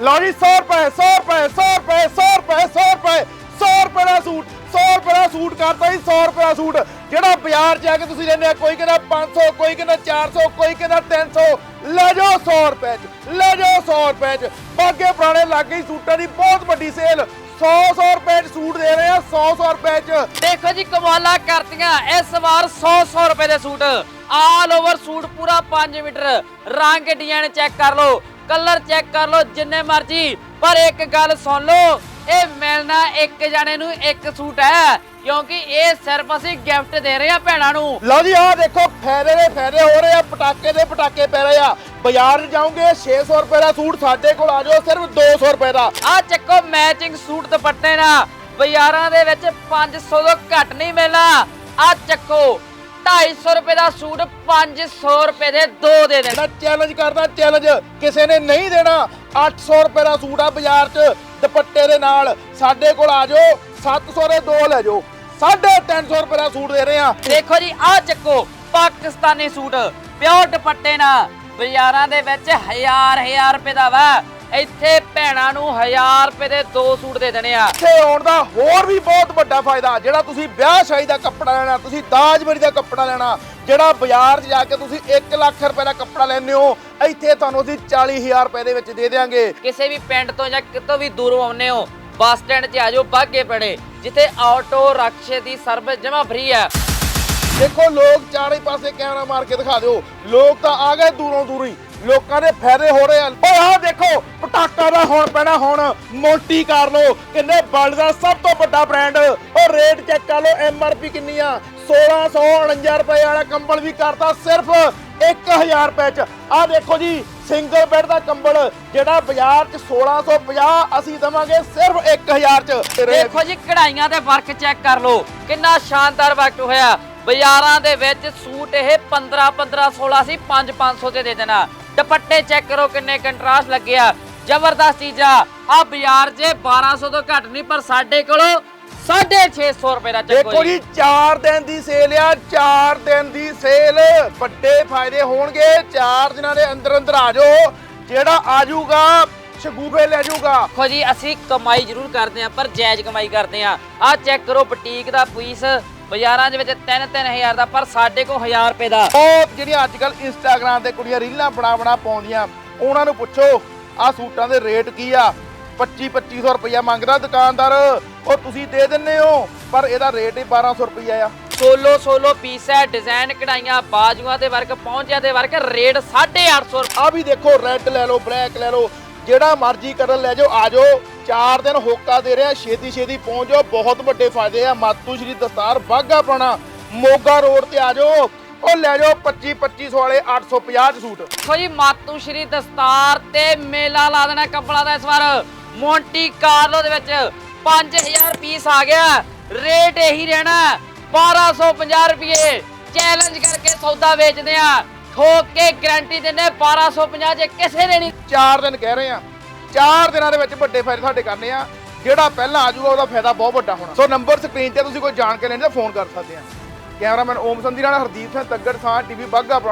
ਲਓ ਜੀ 100 ਰੁਪਏ 100 ਰੁਪਏ 100 ਰੁਪਏ 100 ਰੁਪਏ 100 ਰੁਪਏ 100 ਰੁਪਏ ਦਾ ਸੂਟ 100 ਰੁਪਏ ਦਾ ਸੂਟ ਕਰਤਾ ਜੀ 100 ਰੁਪਏ ਦਾ ਸੂਟ। ਜਿਹੜਾ ਬਾਜ਼ਾਰ 'ਚ ਜਾ ਕੇ ਤੁਸੀਂ ਲੈਂਦੇ ਆ, ਕੋਈ ਕਹਿੰਦਾ 500 ਕੋਈ ਕਹਿੰਦਾ 400 ਕੋਈ ਕਹਿੰਦਾ 300 ਲੈ ਜਾਓ 100 ਰੁਪਏ 'ਚ, ਲੈ ਜਾਓ 100 ਰੁਪਏ 'ਚ। ਬਾਗੇ ਪੁਰਾਣੇ ਲੱਗ ਗਈ ਸੂਟਾਂ ਦੀ ਬਹੁਤ ਵੱਡੀ ਸੇਲ 100 100 ਰੁਪਏ 'ਚ ਸੂਟ ਦੇ ਰਹੇ ਆ 100 100 ਰੁਪਏ 'ਚ। ਦੇਖੋ ਜੀ, ਕਮਾਲਾਂ ਕਰਤੀਆਂ ਇਸ ਵਾਰ 100 100 ਰੁਪਏ ਦੇ ਸੂਟ। ਆਲ ਓਵਰ ਸੂਟ ਪੂਰਾ 5 ਮੀਟਰ। ਰੰਗ ਡਿਜ਼ਾਈਨ ਚੈੱਕ ਕਰ ਲਓ। ਕਲਰ ਚੈੱਕ ਕਰ ਲਓ ਜਿੰਨੇ ਮਰਜ਼ੀ ਪਰ ਇੱਕ ਗੱਲ ਸੁਣ ਲਓ ਇਹ ਮਿਲਣਾ ਇੱਕ ਜਣੇ ਨੂੰ ਇੱਕ ਸੂਟ ਹੈ ਕਿਉਂਕਿ ਇਹ ਸਿਰਫ ਅਸੀਂ ਗਿਫਟ ਦੇ ਰਹੇ ਆ ਭੈਣਾਂ ਨੂੰ। ਲਓ ਜੀ ਆਹ ਦੇਖੋ ਫਾਇਦੇ ਦੇ ਫਾਇਦੇ ਹੋ ਰਹੇ ਆ ਪਟਾਕੇ ਦੇ ਪਟਾਕੇ ਪੈ ਰਹੇ ਆ। ਬਾਜ਼ਾਰ ਜਾਓਗੇ 600 ਰੁਪਏ ਦਾ ਸੂਟ ਸਾਡੇ ਕੋਲ ਆ ਜਾਓ ਸਿਰਫ 200 ਰੁਪਏ ਦਾ। ਆ ਚੱਕੋ ਮੈਚਿੰਗ ਸੂਟ ਦੁਪੱਟੇ ਨਾ ਬਾਜ਼ਾਰਾਂ ਦੇ ਵਿੱਚ 500 ਤੋਂ ਘੱਟ ਨਹੀਂ ਮਿਲਣਾ। ਆ ਚੱਕੋ 250 ਰੁਪਏ ਦਾ ਸੂਟ 500 ਰੁਪਏ ਦੇ ਦੋ ਦੇ ਦੇਣਾ। ਮੈਂ ਚੈਲੰਜ ਕਰਦਾ ਚੈਲੰਜ ਕਿਸੇ ਨੇ ਨਹੀਂ ਦੇਣਾ। 800 ਰੁਪਏ ਦਾ ਸੂਟ ਆ ਬਾਜ਼ਾਰ 'ਚ ਦੁਪੱਟੇ ਦੇ ਨਾਲ। ਸਾਡੇ ਕੋਲ ਆ ਜਾਓ 700 ਦੇ ਦੋ ਲੈ ਜਾਓ। 350 ਰੁਪਏ ਦਾ ਸੂਟ ਦੇ ਰਹੇ ਆ ਦੇਖੋ ਜੀ ਆ ਚੱਕੋ ਪਾਕਿਸਤਾਨੀ ਸੂਟ। ਪਿਓਰ ਦੁਪੱਟੇ ਨਾਲ ਬਾਜ਼ਾਰਾਂ ਦੇ ਵਿੱਚ ਹਜ਼ਾਰ ਹਜ਼ਾਰ ਰੁਪਏ ਦਾ ਵਾ। ਇੱਥੇ ਭੈਣਾਂ ਨੂੰ ਹਜ਼ਾਰ ਰੁਪਏ ਦੇ ਦੋ ਸੂਟ ਦੇ ਦੇਣੇ ਆ। ਇੱਥੇ ਆਉਣ ਦਾ ਹੋਰ ਵੀ ਬਹੁਤ ਵੱਡਾ ਫਾਇਦਾ ਜਿਹੜਾ ਤੁਸੀਂ ਵਿਆਹ ਸ਼ਾਦੀ ਦਾ ਕੱਪੜਾ ਲੈਣਾ ਤੁਸੀਂ ਦਾਜ ਮਰੀ ਦਾ ਕੱਪੜਾ ਲੈਣਾ ਜਿਹੜਾ ਬਾਜ਼ਾਰ 'ਚ ਜਾ ਕੇ ਤੁਸੀਂ 1 ਲੱਖ ਰੁਪਏ ਦਾ ਕੱਪੜਾ ਲੈਂਦੇ ਹੋ ਇੱਥੇ ਤੁਹਾਨੂੰ ਅਸੀਂ 40000 ਰੁਪਏ ਦੇ ਵਿੱਚ ਦੇ ਦੇਵਾਂਗੇ ਕਿਸੇ ਵੀ ਪਿੰਡ ਤੋਂ ਜਾਂ ਕਿਤੋਂ ਵੀ ਦੂਰੋਂ ਆਉਂਦੇ ਹੋ ਬੱਸ ਸਟੈਂਡ 'ਚ ਆ ਜਾਓ ਬਾਗੇ ਪੜੇ ਜਿੱਥੇ ਆਟੋ ਰਕਸ਼ੇ ਦੀ ਸਰਵਿਸ ਜਮਾ ਫ੍ਰੀ ਹੈ ਦੇਖੋ ਲੋਕ ਚਾਰੇ ਪਾਸੇ ਕੈਮਰਾ ਮਾਰ ਕੇ ਦਿਖਾ ਦਿਓ। ਲੋਕ ਤਾਂ ਆ ਗਏ ਦੂਰੋਂ ਦੂਰੋਂ। ਲੋਕਾਂ ਦੇ ਫਾਇਦੇ ਹੋ ਰਹੇ ਆ ਪਟਾਕਾ ਹੁਣ ਪੈਣਾ, ਹੁਣ ਮੋਟੀ ਕਰ ਲਓ। ਕਿੰਨੇ ਵਰਲਡ ਦਾ ਸਭ ਤੋਂ ਵੱਡਾ ਬ੍ਰਾਂਡ ਉਹ ਰੇਟ ਚੈੱਕ ਕਰ ਲਓ ਐਮਆਰਪੀ ਕਿੰਨੀ ਆ 1649 ਰੁਪਏ ਵਾਲਾ ਕੰਬਲ ਵੀ ਕਰਤਾ ਸਿਰਫ 1000 ਰੁਪਏ ਚ। ਆਹ ਦੇਖੋ ਜੀ ਸਿੰਗਲ ਬੈੱਡ ਦਾ ਕੰਬਲ, ਜਿਹੜਾ ਬਾਜ਼ਾਰ ਚ 1650 ਅਸੀਂ ਦਵਾਂਗੇ ਸਿਰਫ 1000 ਚ। ਦੇਖੋ ਜੀ, ਕਢਾਈਆਂ ਦੇ ਵਰਕ ਚੈੱਕ ਕਰ ਲੋ ਕਿੰਨਾ ਸ਼ਾਨਦਾਰ ਵਰਕ ਹੋਇਆ। ਬਾਜ਼ਾਰਾਂ ਦੇ ਵਿੱਚ ਸੂਟ ਇਹ 15 15 16 ਸੀ 5 500 ਤੇ ਦੇ ਦੇਣਾ। ਦੁਪੱਟੇ ਚੈੱਕ ਕਰੋ ਕਿੰਨੇ ਕੰਟਰਾਸਟ ਲੱਗਿਆ ਜ਼ਬਰਦਸਤ ਚੀਜ਼ਾਂ। ਆ ਬਾਜ਼ਾਰ 'ਚ 1200 ਤੋਂ ਘੱਟ ਨਹੀਂ ਪਰ ਸਾਡੇ ਕੋਲੋਂ 650 ਰੁਪਏ ਦਾ ਚੱਕੋ ਦੇਖੋ ਜੀ 4 ਦਿਨ ਦੀ ਸੇਲ ਆ 4 ਦਿਨ ਦੀ ਸੇਲ। ਵੱਡੇ ਫਾਇਦੇ ਹੋਣਗੇ 4 ਦਿਨਾਂ ਦੇ ਅੰਦਰ ਅੰਦਰ ਆ ਜਾਓ। ਜਿਹੜਾ ਆ ਜਾਊਗਾ ਸ਼ਗੂਫੇ ਲੈ ਜਾਊਗਾ। ਦੇਖੋ ਜੀ ਅਸੀਂ ਕਮਾਈ ਜ਼ਰੂਰ ਕਰਦੇ ਆ ਪਰ ਜਾਇਜ਼ ਕਮਾਈ ਕਰਦੇ ਆ ਆ ਚੈੱਕ ਕਰੋ ਬੁਟੀਕ ਦਾ ਪੀਸ ਬਾਜ਼ਾਰਾਂ ਦੇ ਵਿੱਚ 3-3000 ਦਾ ਪਰ ਸਾਡੇ ਕੋਲ 1000 ਰੁਪਏ ਦਾ। ਬਹੁਤ ਜਿਹੜੀਆਂ ਅੱਜ ਕੱਲ ਇੰਸਟਾਗ੍ਰam ਤੇ ਕੁੜੀਆਂ ਰੀਲਾਂ ਬਣਾ ਬਣਾ ਪਾਉਂਦੀਆਂ। ਉਹਨਾਂ ਨੂੰ ਪੁੱਛੋ ਆ ਸੂਟਾਂ ਦੇ ਰੇਟ ਕੀ ਆ? 25 2500 ਰੁਪਇਆ ਮੰਗਦਾ ਦੁਕਾਨਦਾਰ। ਉਹ ਤੁਸੀਂ ਦੇ ਦਿੰਨੇ ਹੋ ਪਰ ਇਹਦਾ ਰੇਟ ਹੀ 1200 ਰੁਪਇਆ ਆ। ਸੋਲੋ ਸੋਲੋ ਪੀਸ ਹੈ ਡਿਜ਼ਾਈਨ ਕਢਾਈਆਂ ਬਾਜੂਆਂ ਦੇ ਵਰਕ ਪਹੁੰਚਿਆ ਦੇ ਵਰਕ ਰੇਟ 850 ਆ ਵੀ ਦੇਖੋ ਰੈੱਡ ਲੈ ਲਓ ਬਲੈਕ ਲੈ ਲਓ ਜਿਹੜਾ ਮਰਜ਼ੀ ਕਲਰ ਲੈ ਜਾਓ ਆ ਜਾਓ। 4 ਦਿਨ ਹੋਕਾ ਦੇ ਰਿਹਾ ਛੇਤੀ ਛੇਤੀ ਪਹੁੰਚ ਜਾਓ। ਬਹੁਤ ਵੱਡੇ ਫਾਇਦੇ ਆ। ਮਾਤੂ ਸ਼੍ਰੀ ਦਸਤਾਰ ਬਾਗਾ ਪੁਰਾਣਾ ਮੋਗਾ ਰੋਡ ਤੇ ਆ ਜਾਓ। ਉਹ ਲੈ ਜਾਓ 25 2500 ਵਾਲੇ 850 ਚ ਸੂਟ। ਦੇਖੋ ਜੀ ਮਾਤੂ ਸ਼੍ਰੀ ਦਸਤਾਰ ਤੇ ਮੇਲਾ ਲਾ ਦੇਣਾ ਕੱਪੜਾ ਦਾ ਇਸ ਵਾਰ। ਮੌਂਟੀ ਕਾਰਲੋ ਦੇ ਵਿੱਚ 5000 ਪੀਸ ਆ ਗਿਆ। ਰੇਟ ਇਹੀ ਰਹਿਣਾ 1250 ਰੁਪਏ। ਚੈਲੰਜ ਕਰਕੇ ਸੌਦਾ ਵੇਚਦੇ ਆ ਠੋਕ ਕੇ ਗਾਰੰਟੀ ਦਿੰਦੇ 1250 ਜੇ ਕਿਸੇ ਨੇ ਨਹੀਂ 4 ਦਿਨ ਕਹਿ ਰਹੇ ਆ 4 ਦਿਨਾਂ ਦੇ ਵਿੱਚ ਵੱਡੇ ਫਾਇਦੇ ਸਾਡੇ ਕਰਨੇ ਆ। ਜਿਹੜਾ ਪਹਿਲਾਂ ਆ ਜਾਊਗਾ ਉਹਦਾ ਫਾਇਦਾ ਬਹੁਤ ਵੱਡਾ ਹੋਣਾ। ਸੋ ਨੰਬਰ ਸਕਰੀਨ ਤੇ ਤੁਸੀਂ ਕੋਈ ਜਾਣਕਾਰੀ ਲੈਣੀ ਤਾਂ ਫੋਨ ਕਰ ਸਕਦੇ ਆ ਕੈਮਰਾਮੈਨ ਓਮ ਸੰਧੀ ਨਾਲ ਹਰਦੀਪ ਸਿੰਘ ਤੱਗੜ ਸਾਹ ਟੀਵੀ ਬਾਗਾ ਪੁਰਾਣਾ।